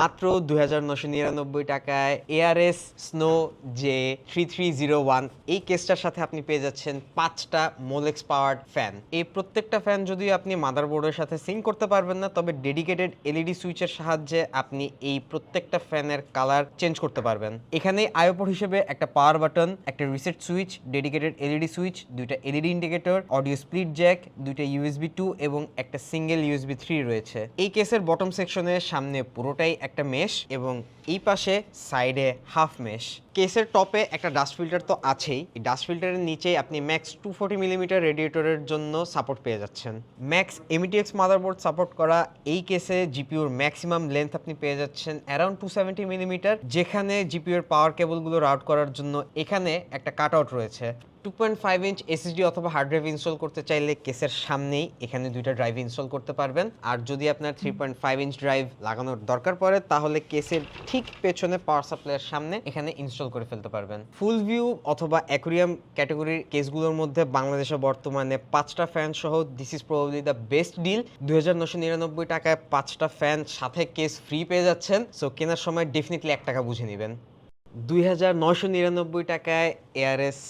মাত্র দুই টাকায় ARS snow J three three zero one এই কেসটার সাথে আপনি পেয়ে যাচ্ছেন পাঁচটা মোলেক্স পাওয়ার্ড ফ্যান এই প্রত্যেকটা ফ্যান যদি আপনি মাদারবোর্ডের সাথে সিঙ্ক করতে পারবেন না, তবে ডেডিকেটেড এলইডি সুইচের সাহায্যে আপনি এই প্রত্যেকটা ফ্যানের কালার চেঞ্জ করতে পারবেন। এখানে আয়োপোর্ট হিসেবে একটা পাওয়ার বাটন একটা reset switch dedicated LED switch দুইটা LED indicator audio split jack দুইটা ইউএসবি টু এবং একটা সিঙ্গেল ইউএসবি থ্রি রয়েছে। এই কেসের বটম সেকশনের সামনে পুরোটাই একটা মেশ এবং এই পাশে সাইডে হাফ মেশ। কেসের টপে একটা ডাস্ট ফিল্টার তো আছেই। ডাস্ট ফিল্টারের নিচে আপনি ম্যাক্স টু ফোর্টি মিলিমিটার রেডিয়েটরের জন্য সাপোর্ট পেয়ে যাচ্ছেন। ম্যাক্স এমিটিএক্স মাদারবোর্ড সাপোর্ট করা এই কেসে জিপিউর ম্যাক্সিমাম লেন্থ আপনি পেয়ে যাচ্ছেন অ্যারাউন্ড টু সেভেন্টি মিলিমিটার যেখানে জিপিউর পাওয়ার কেবলগুলো রাউট করার জন্য এখানে একটা কাট আউট রয়েছে two point five inch SSD অথবা হার্ড ড্রাইভ ইনস্টল করতে চাইলে কেসের সামনেই এখানে দুইটা ড্রাইভ ইনস্টল করতে পারবেন। আর যদি আপনার three point five inch drive লাগানোর দরকার পড়ে, তাহলে কেসের ঠিক পেছনে পাওয়ার সাপ্লাইয়ের সামনে এখানে ইনস্টল করে ফেলতে পারবেন। ফুল ভিউ অথবা অ্যাকুরিয়াম ক্যাটাগরির কেসগুলোর মধ্যে বাংলাদেশে বর্তমানে পাঁচটা ফ্যান সহ this is probably the best deal দুই টাকায় পাঁচটা ফ্যান সাথে কেস ফ্রি পেয়ে যাচ্ছেন। সো কেনার সময় ডেফিনেটলি এক টাকা বুঝে নেবেন। দুই টাকায় এআরএস